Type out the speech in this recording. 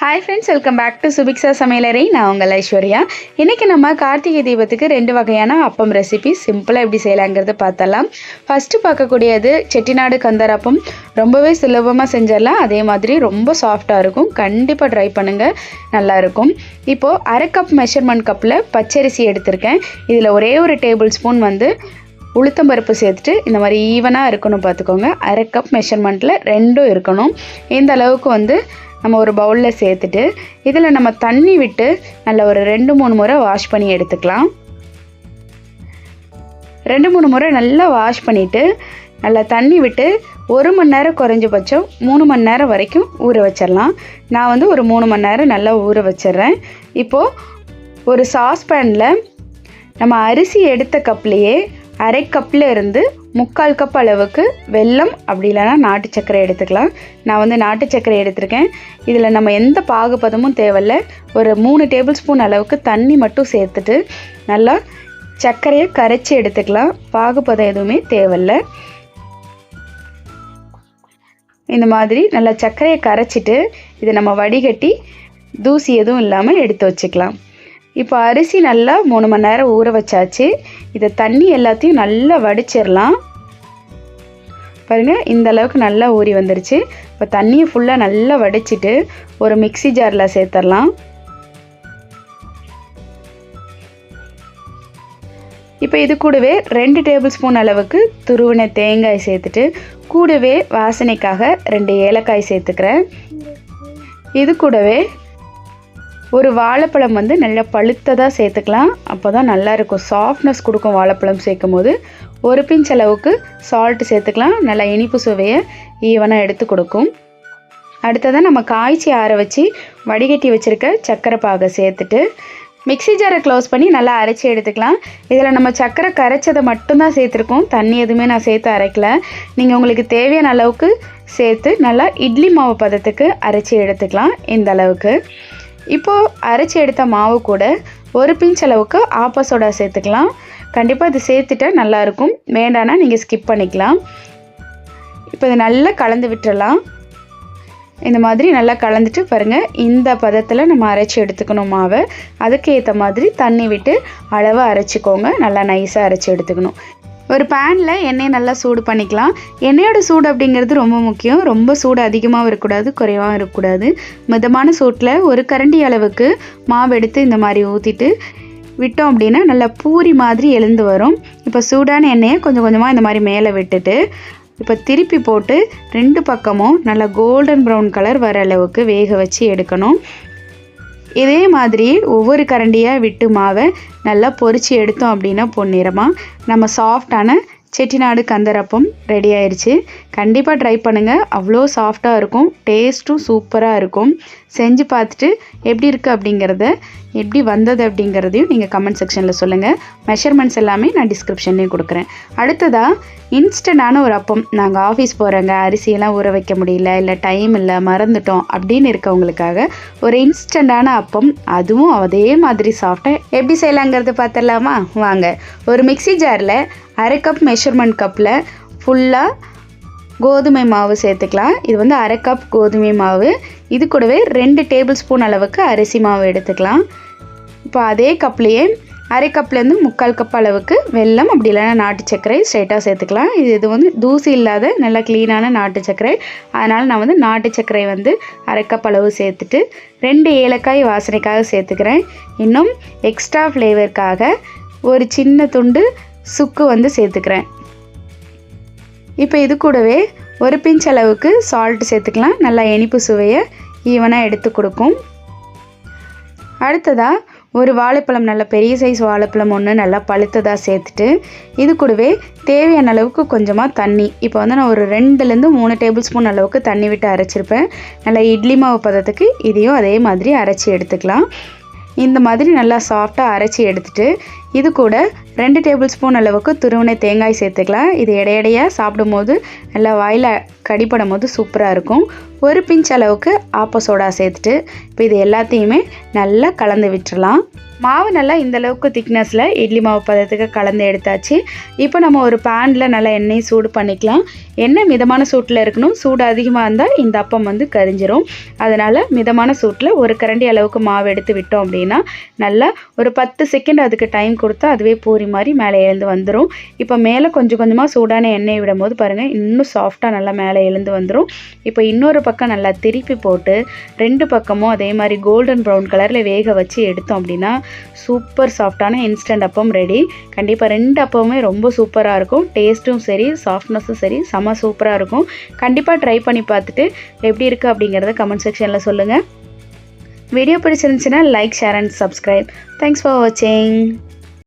Hi friends welcome back to Subiksha சமையலறை நான் உங்கள் ஐஸ்வர்யா. இன்றைக்கி நம்ம கார்த்திகை தீபத்துக்கு ரெண்டு வகையான அப்பம் ரெசிபி சிம்பிளாக எப்படி செய்யலாங்கிறத பார்த்தலாம் ஃபஸ்ட்டு பார்க்கக்கூடியது செட்டிநாடு கந்தர் அப்பம். ரொம்பவே சுலபமாக செஞ்சிடலாம். அதே மாதிரி ரொம்ப சாஃப்டாக இருக்கும். கண்டிப்பாக ட்ரை பண்ணுங்கள் நல்லாயிருக்கும் இப்போது அரை கப் மெஷர்மெண்ட் கப்பில் பச்சரிசி எடுத்திருக்கேன். இதில் ஒரே ஒரு டேபிள் ஸ்பூன் வந்து உளுத்தம்பருப்பு சேர்த்துட்டு இந்த மாதிரி ஈவனாக இருக்கணும் பார்த்துக்கோங்க. அரை கப் மெஷர்மெண்ட்டில் ரெண்டும் இருக்கணும். இந்த அளவுக்கு வந்து நம்ம ஒரு பவுலில் சேர்த்துட்டு இதில் நம்ம தண்ணி விட்டு நல்ல ஒரு ரெண்டு மூணு முறை வாஷ் பண்ணி எடுத்துக்கலாம். ரெண்டு மூணு முறை நல்லா வாஷ் பண்ணிவிட்டு நல்லா தண்ணி விட்டு ஒரு மணி நேரம் குறைஞ்சபட்சம் மூணு மணி நேரம் வரைக்கும் ஊற வச்சிடலாம் நான் வந்து ஒரு மூணு மணி நேரம் நல்லா ஊற வச்சிடுறேன் இப்போது ஒரு சாஸ்பேனில் நம்ம அரிசி எடுத்த கப்லேயே அரை கப்பில் இருந்து முக்கால் கப் அளவுக்கு வெல்லம் அப்படி இல்லைன்னா நாட்டு சர்க்கரை எடுத்துக்கலாம். நான் வந்து நாட்டு சர்க்கரை எடுத்திருக்கேன். இதில் நம்ம எந்த பாகுபதமும் தேவையில்ல. ஒரு மூணு டேபிள் ஸ்பூன் அளவுக்கு தண்ணி மட்டும் சேர்த்துட்டு நல்லா சர்க்கரையை கரைச்சி எடுத்துக்கலாம். பாகுபதம் எதுவுமே தேவையில்ல. இந்த மாதிரி நல்லா சர்க்கரையை கரைச்சிட்டு இதை நம்ம வடிகட்டி தூசி எதுவும் இல்லாமல் எடுத்து வச்சுக்கலாம். இப்போ அரிசி நல்லா மூணு மணி நேரம் ஊற வச்சாச்சு. இதை தண்ணி எல்லாத்தையும் நல்லா வடிச்சிடலாம். பாருங்கள் இந்த அளவுக்கு நல்லா ஊறி வந்துருச்சு. இப்போ தண்ணியை ஃபுல்லாக நல்லா வடிச்சிட்டு ஒரு மிக்சி ஜாரில் சேர்த்துடலாம். இப்போ இது கூடவே ரெண்டு டேபிள் ஸ்பூன் அளவுக்கு துருவின தேங்காய் சேர்த்துட்டு கூடவே வாசனைக்காக ரெண்டு ஏலக்காய் சேர்த்துக்கிறேன். இது கூடவே ஒரு வாழைப்பழம் வந்து நல்லா பழுத்ததாக சேர்த்துக்கலாம். அப்போ தான் நல்லாயிருக்கும் சாஃப்ட்னஸ் கொடுக்கும் வாழைப்பழம் சேர்க்கும் போது ஒரு பிஞ்ச் அளவுக்கு சால்ட் சேர்த்துக்கலாம். நல்லா இனிப்பு சுவையை ஈவனாக எடுத்து கொடுக்கும். அடுத்ததாக நம்ம காய்ச்சி ஆற வச்சு வடிகட்டி வச்சுருக்க சர்க்கரை பாகை சேர்த்துட்டு மிக்சி ஜாரை க்ளோஸ் பண்ணி நல்லா அரைச்சி எடுத்துக்கலாம். இதில் நம்ம சர்க்கரை கரைச்சதை மட்டும்தான் சேர்த்துருக்கோம். தண்ணி எதுவுமே நான் சேர்த்து அரைக்கல. நீங்கள் உங்களுக்கு தேவையான அளவுக்கு சேர்த்து நல்லா இட்லி மாவு பதத்துக்கு அரைச்சி எடுத்துக்கலாம். இந்த அளவுக்கு. இப்போது அரைச்சி எடுத்த மாவு கூட ஒரு பிஞ்ச் அளவுக்கு ஆப்பா சோடா சேர்த்துக்கலாம். கண்டிப்பாக இது சேர்த்துட்டா நல்லாயிருக்கும் வேண்டானா நீங்கள் ஸ்கிப் பண்ணிக்கலாம். இப்போ இதை நல்லா கலந்து விட்டுறலாம். இந்த மாதிரி நல்லா கலந்துட்டு பாருங்கள் இந்த பதத்தில் நம்ம அரைச்சி எடுத்துக்கணும் மாவை. அதுக்கு ஏற்ற மாதிரி தண்ணி விட்டு அளவாக அரைச்சிக்கோங்க. நல்லா நைஸாக அரைச்சி எடுத்துக்கணும். ஒரு பேனில் எண்ணெயை நல்லா சூடு பண்ணிக்கலாம். எண்ணெயோட சூடு அப்படிங்கிறது ரொம்ப முக்கியம். ரொம்ப சூடு அதிகமாகவும் இருக்கக்கூடாது குறைவாகவும் இருக்கக்கூடாது. மிதமான சூட்டில் ஒரு கரண்டி அளவுக்கு மாவு எடுத்து இந்த மாதிரி ஊற்றிட்டு விட்டோம் அப்படின்னா நல்லா பூரி மாதிரி எழுந்து வரும். இப்போ சூடான எண்ணெயை கொஞ்சம் கொஞ்சமாக இந்த மாதிரி மேலே விட்டுட்டு இப்போ திருப்பி போட்டு ரெண்டு பக்கமும் நல்லா கோல்டன் ப்ரௌன் கலர் வர அளவுக்கு வேக வச்சு எடுக்கணும். இதே மாதிரி ஒவ்வொரு கரண்டியாக விட்டு மாவை நல்லா பொரித்து எடுத்தோம் அப்படின்னா பொன்னிறமாக நம்ம சாஃப்டான செட்டிநாடு கந்தரப்பம் ரெடி ஆயிடுச்சு கண்டிப்பாக ட்ரை பண்ணுங்கள் அவ்வளோ சாஃப்டாக இருக்கும். டேஸ்ட்டும் சூப்பராக இருக்கும். செஞ்சு பார்த்துட்டு எப்படி இருக்குது அப்படிங்கிறத எப்படி வந்தது அப்படிங்கிறதையும் நீங்கள் கமெண்ட் செக்ஷனில் சொல்லுங்கள் மெஷர்மெண்ட்ஸ் எல்லாமே நான் டிஸ்கிரிப்ஷன்லேயும் கொடுக்குறேன். அடுத்ததாக இன்ஸ்டண்ட்டான ஒரு அப்பம். நாங்கள் ஆஃபீஸ் போகிறோங்க அரிசியெல்லாம் ஊற வைக்க முடியல இல்லை டைம் இல்லை மறந்துட்டோம் அப்படின்னு இருக்கவங்களுக்காக ஒரு இன்ஸ்டண்ட்டான அப்பம். அதுவும் அதே மாதிரி சாஃப்டாக எப்படி செய்யலாங்கிறது பார்த்துடலாமா? வாங்க. ஒரு மிக்சி ஜாரில் அரை கப் மெஷர்மெண்ட் கப்பில் ஃபுல்லாக கோதுமை மாவு சேர்த்துக்கலாம். இது வந்து அரை கப் கோதுமை மாவு. இது கூடவே ரெண்டு டேபிள் ஸ்பூன் அளவுக்கு அரிசி மாவு எடுத்துக்கலாம். இப்போ அதே கப்லேயே அரை கப்லேருந்து முக்கால் கப் அளவுக்கு வெல்லம் அப்படி இல்லைன்னா நாட்டு சர்க்கரை ஸ்ட்ரைட்டாக சேர்த்துக்கலாம். இது இது வந்து தூசி இல்லாத நல்லா க்ளீனான நாட்டு சர்க்கரை. அதனால் நான் வந்து நாட்டு சர்க்கரை வந்து அரை கப் அளவு சேர்த்துட்டு ரெண்டு ஏலக்காய் வாசனைக்காக சேர்த்துக்கிறேன். இன்னும் எக்ஸ்ட்ரா ஃப்ளேவருக்காக ஒரு சின்ன துண்டு சுக்கு வந்து சேர்த்துக்கிறேன். இப்போ இது கூடவே ஒரு பிஞ்ச் அளவுக்கு சால்ட் சேர்த்துக்கலாம். நல்லா இனிப்பு சுவையை ஈவனாக எடுத்து கொடுக்கும். அடுத்ததாக ஒரு வாழைப்பழம் நல்ல பெரிய சைஸ் வாழைப்பழம் ஒன்று நல்லா பழுத்ததாக சேர்த்துட்டு இது கூடவே தேவையான அளவுக்கு கொஞ்சமாக தண்ணி. இப்போ வந்து நான் ஒரு ரெண்டுலேருந்து மூணு டேபிள் ஸ்பூன் அளவுக்கு தண்ணி விட்டு அரைச்சிருப்பேன். நல்லா இட்லி மாவு பதத்துக்கு இதையும் அதே மாதிரி அரைச்சி எடுத்துக்கலாம். இந்த மாதிரி நல்லா சாஃப்டாக அரைச்சி எடுத்துட்டு இது கூட ரெண்டு டேபிள் ஸ்பூன் அளவுக்கு துருவின தேங்காய் சேர்த்துக்கலாம். இது இடையிடையாக சாப்பிடும்போது நல்லா வாயில் கடிப்படும் போது சூப்பராக இருக்கும். ஒரு பிஞ்ச் அளவுக்கு ஆப்ப சோடா சேர்த்துட்டு இப்போ இது எல்லாத்தையுமே நல்லா கலந்து விட்டுடலாம் மாவு நல்லா இந்தளவுக்கு திக்னஸில் இட்லி மாவு பதத்துக்கு கலந்து எடுத்தாச்சு. இப்போ நம்ம ஒரு பேனில் நல்லா எண்ணெய் சூடு பண்ணிக்கலாம். எண்ணெய் மிதமான சூட்டில் இருக்கணும். சூடு அதிகமாக இருந்தால் இந்த அப்பம் வந்து கரிஞ்சிரும். அதனால் மிதமான சூட்டில் ஒரு கரண்டி அளவுக்கு மாவு எடுத்து விட்டோம் அப்படின்னா நல்லா ஒரு பத்து செகண்ட் அதுக்கு டைம் கொடுத்தா அதுவே பூரி மாதிரி மேலே எழுந்து வந்துடும் இப்போ மேலே கொஞ்சம் கொஞ்சமாக சூடான எண்ணெய் விடும் போது பாருங்கள் இன்னும் சாஃப்டாக நல்லா மேலே எழுந்து வந்துடும் இப்போ இன்னொரு பக்கம் நல்லா திருப்பி போட்டு ரெண்டு பக்கமும் அதே மாதிரி கோல்டன் ப்ரௌன் கலரில் வேக வச்சு எடுத்தோம் அப்படின்னா சூப்பர் சாஃப்டான இன்ஸ்டன்ட் அப்பம் ரெடி கண்டிப்பாக ரெண்டு அப்பமுமே ரொம்ப சூப்பராக இருக்கும். டேஸ்ட்டும் சரி சாஃப்ட்னஸும் சரி செம சூப்பராக இருக்கும். கண்டிப்பாக ட்ரை பண்ணி பார்த்துட்டு எப்படி இருக்குது அப்படிங்கிறத கமெண்ட் செக்ஷனில் சொல்லுங்கள் வீடியோ பிடிச்சிருந்துச்சுன்னா like share and subscribe thanks for வாட்சிங்